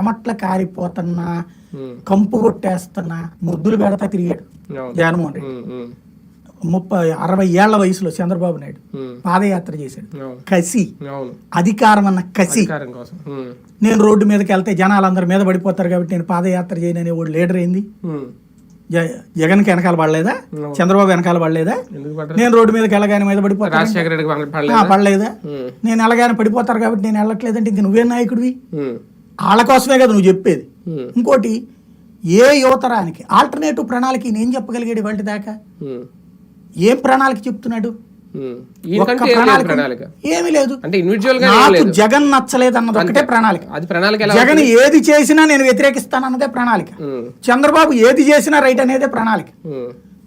చెమట్ల కారిపోతున్నా కంపు కొట్టేస్తున్నా ముద్దులు పెడతా తిరిగాడు. జగన్మోహన్ రెడ్డి ముప్పై అరవై ఏళ్ళ వయసులో చంద్రబాబు నాయుడు పాదయాత్ర చేశాడు. కసి. అధికారం అన్న కసి. నేను రోడ్డు మీదకి వెళ్తే జనాలు అందరి మీద పడిపోతారు కాబట్టి నేను పాదయాత్ర చేయననే వాడు లీడర్ ఏంది ఉమ్. జ- జగన్కి వెనకాల పడలేదా. 'చంద్రబాబు వెనకాల పడలేదా? నేను రోడ్డు మీదకి వెళ్ళగానే మీద పడిపోతాను. పడలేదా? నేను వెళ్ళగానే పడిపోతారు కాబట్టి నేను వెళ్ళట్లేదంటే ఇంక నువ్వే నాయకుడివి? వాళ్ళ కోసమే కదా నువ్వు చెప్పేది. ఇంకోటి ఏ యువతరానికి ఆల్టర్నేటివ్ ప్రణాళిక ఏం చెప్పగలిగాడు ఇవాళ దాకా? ఏం ప్రణాళిక చెప్తున్నాడు? ప్రణాళిక ప్రణాళిక. ఏమీ లేదు. నాకు జగన్ నచ్చలేదు అన్నది ఒకటే ప్రణాళిక. ప్రణాళిక జగన్ ఏది చేసినా నేను వ్యతిరేకిస్తానన్నదే ప్రణాళిక. ఉమ్, చంద్రబాబు ఏది చేసినా రైట్ అనేదే ప్రణాళిక.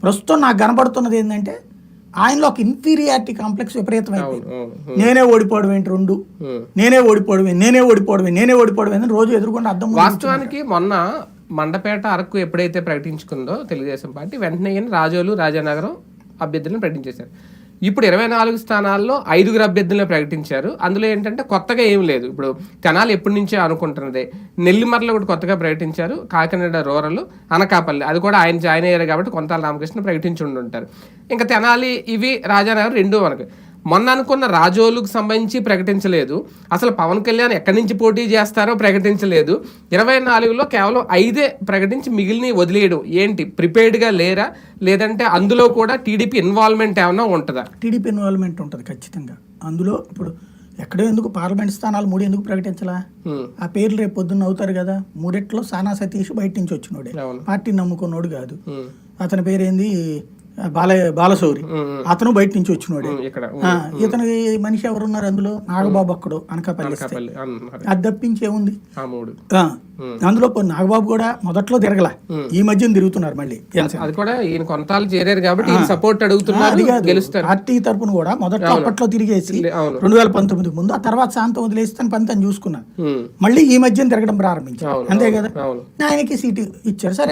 ప్రస్తుతం నాకు కనబడుతున్నది ఏంటంటే ఆయనలో ఒక ఇన్ఫీరియారిటీ కాంప్లెక్స్ విపరీతమైంది నేనే ఓడిపోవడం ఏంటి రెండు. నేనే ఓడిపోవడమే నేనే ఓడిపోవడమే నేనే ఓడిపోవడమే అని రోజు ఎదుర్కొంటే అర్థం వాస్తవానికి మొన్న మండపేట అరకు ఎప్పుడైతే ప్రకటించుకుందో తెలుగుదేశం పార్టీ వెంటనే రాజోలు రాజానగరం అభ్యర్థులను ప్రకటించేశారు. ఇప్పుడు ఇరవై నాలుగు స్థానాల్లో ఐదుగురు అభ్యర్థులను ప్రకటించారు. అందులో ఏంటంటే కొత్తగా ఏం లేదు. ఇప్పుడు తెనాలి ఎప్పటి నుంచో అనుకుంటున్నదే. నెల్లిమర్లు కూడా కొత్తగా ప్రకటించారు. కాకినాడ రూరల్ అనకాపల్లి. అది కూడా ఆయన జాయిన్ అయ్యారు కాబట్టి కొంతాల రామకృష్ణ ప్రకటించి ఉంటారు ఇంకా తెనాలి ఇవి రాజానగర్ రెండు మనకు. మొన్న అనుకున్న రాజోలుకు సంబంధించి ప్రకటించలేదు. అసలు పవన్ కళ్యాణ్ ఎక్కడి నుంచి పోటీ చేస్తారో ప్రకటించలేదు. ఇరవై నాలుగులో కేవలం ఐదే ప్రకటించి మిగిలిన వదిలేయడం. ఏంటి? ప్రిపేర్డ్గా లేరా? లేదంటే అందులో కూడా టీడీపీ ఇన్వాల్వ్మెంట్ ఏమైనా ఉంటుందా? టీడీపీ ఇన్వాల్వ్మెంట్ ఉంటుంది ఖచ్చితంగా. అందులో ఇప్పుడు ఎక్కడో ఎందుకు పార్లమెంట్ స్థానాలు మూడు ఎందుకు ప్రకటించలా. ఆ పేర్లు రేపు పొద్దున్న అవుతారు కదా. మూడిట్లో సానా సతీష్ బయట నుంచి వచ్చినోడే. పార్టీని నమ్ముకున్నోడు కాదు. అతని పేరేంది? బాల బాలశౌరి. అతను బయట నుంచి వచ్చినోడే. ఇతనికి మనిషి ఎవరున్నారు అందులో? నాగబాబు అక్కడు అనకాపల్లి అది. తప్పించి ఏముంది? అందులో నాగబాబు కూడా మొదట్లో తిరగల. ఈ మధ్యన తిరుగుతున్నారు మళ్ళీ. అది కూడా ఈయన కొంతాలు చేరారు కాబట్టి సపోర్ట్ అడుగుతున్నారు పార్టీ తరపున కూడా మొదట్లో అప్పట్లో తిరిగేసి రెండు వేల పంతొమ్మిదికి ముందు ఆ తర్వాత శాంతం వదిలేసి తన పని తను చూసుకున్నాను. మళ్ళీ ఈ మధ్యన తిరగడం ప్రారంభించారు. అంతే కదా? ఆయనకి సీటు ఇచ్చారు. సరే.